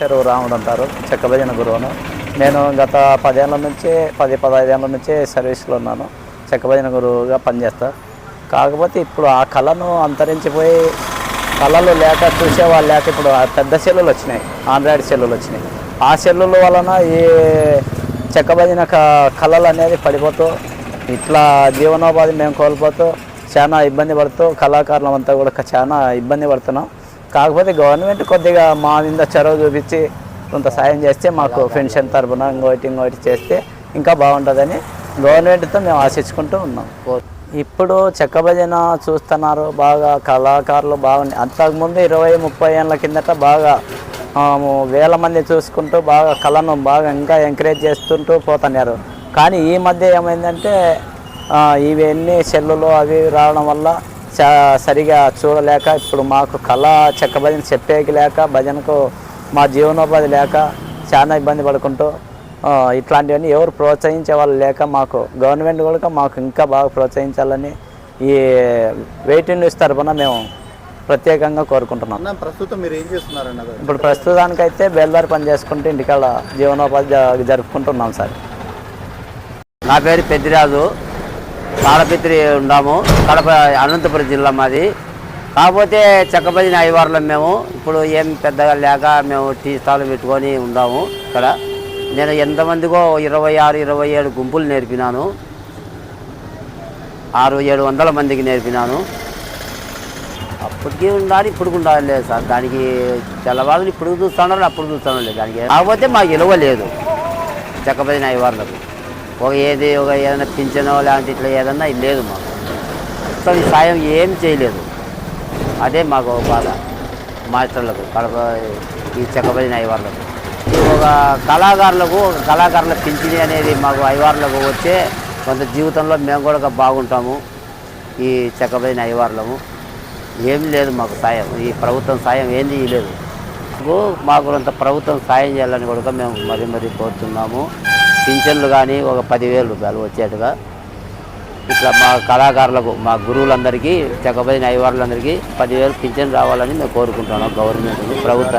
చెరువు రాముడు అంటారు చెక్కభజన గురువును. నేను గత పదేళ్ళ నుంచి పది పదహైదేళ్ళ నుంచి సర్వీస్లో ఉన్నాను చెక్కభజన గురువుగా పనిచేస్తా. కాకపోతే ఇప్పుడు ఆ కళను అంతరించిపోయి కళలు లేక చూసేవాళ్ళు లేక ఇప్పుడు పెద్ద సెల్లులు వచ్చినాయి ఆండ్రాయిడ్ సెల్లులు వచ్చినాయి. ఆ సెల్లుల వలన ఈ చెక్కభజన కళలు అనేది పడిపోతూ ఇట్లా జీవనోపాధి మేము కోల్పోతూ చాలా ఇబ్బంది పడుతూ కళాకారులం అంతా కూడా చాలా ఇబ్బంది పడుతున్నాం. కాకపోతే గవర్నమెంట్ కొద్దిగా మా మీద చొరవ చూపించి కొంత సాయం చేస్తే మాకు పెన్షన్ తరపున ఇంకోటి ఇంకోటి చేస్తే ఇంకా బాగుంటుందని గవర్నమెంట్తో మేము ఆశించుకుంటూ ఉన్నాం. ఇప్పుడు చెక్క భజన చూస్తున్నారు బాగా కళాకారులు బాగున్నాయి. అంతకుముందు ఇరవై ముప్పై ఏళ్ళ కిందట బాగా వేల మంది చూసుకుంటూ బాగా కళను బాగా ఇంకా ఎంకరేజ్ చేస్తుంటూ పోతున్నారు. కానీ ఈ మధ్య ఏమైందంటే ఇవన్నీ సెల్లులు అవి రావడం వల్ల సరిగా చూడలేక ఇప్పుడు మాకు కళ చెక్క భజన చెప్పేకి లేక భజనకు మా జీవనోపాధి లేక చాలా ఇబ్బంది పడుకుంటూ ఇట్లాంటివన్నీ ఎవరు ప్రోత్సహించే వాళ్ళు లేక మాకు గవర్నమెంట్ కూడా మాకు ఇంకా బాగా ప్రోత్సహించాలని ఈ వెయిటింగ్ న్యూస్ తరపున మేము ప్రత్యేకంగా కోరుకుంటున్నాం అన్న ప్రస్తుతం మీరు ఏం చేస్తున్నారన్న? ఇప్పుడు ప్రస్తుతానికైతే బేల్దారి పని చేసుకుంటూ ఇంటికాడ జీవనోపాధి జరుపుకుంటున్నాం సార్ నా పేరు పెద్దిరాజు తాడపిత్రి ఉన్నాము కడప అనంతపురం జిల్లా మాది. కాకపోతే చెక్కబదిన ఐవారులం మేము ఇప్పుడు ఏం పెద్దగా లేక మేము టీ స్టాల్ పెట్టుకొని ఉన్నాము ఇక్కడ. నేను ఎంతమందికో ఇరవై ఆరు ఇరవై ఏడు గుంపులు నేర్పినాను. ఆరు ఏడు వందల మందికి నేర్పినాను. అప్పటికి ఉండాలి ఇప్పుడు ఉండాలి లేదు సార్. దానికి తెల్లవాళ్ళు ఇప్పుడు చూస్తున్నారు అప్పుడు చూస్తున్నారు లేదు. దానికి కాకపోతే మాకు విలువ లేదు చెక్కబదిన ఐవార్లకు ఒక ఏది ఒక ఏదైనా పింఛనో లాంటి ఇట్లా ఏదన్నా లేదు మాకు. అసలు ఈ సాయం ఏం చేయలేదు. అదే మాకు ఒక బాధ. మాస్టర్లకు కడప ఈ చెక్కబడిన అయ్యవార్లకు. ఈ ఒక కళాకారులకు ఒక కళాకారుల పింఛని అనేది మాకు అయ్యవార్లకు వచ్చే కొంత జీవితంలో మేము కూడా బాగుంటాము. ఈ చెక్కబడిన అయ్యవార్లము. ఏం లేదు మాకు సాయం. ఈ ప్రభుత్వం సాయం ఏంది లేదు మాకు మాకు కొంత ప్రభుత్వం సాయం చేయాలని కూడా మేము మరీ మరీ కోరుతున్నాము. పింఛన్లు కానీ ఒక పదివేల రూపాయలు వచ్చేట్టుగా ఇట్లా మా కళాకారులకు మా గురువులందరికీ చెక్కబదిన ఐవారులందరికీ పదివేలు పింఛన్ రావాలని మేము కోరుకుంటున్నాం గవర్నమెంట్ ప్రభుత్వం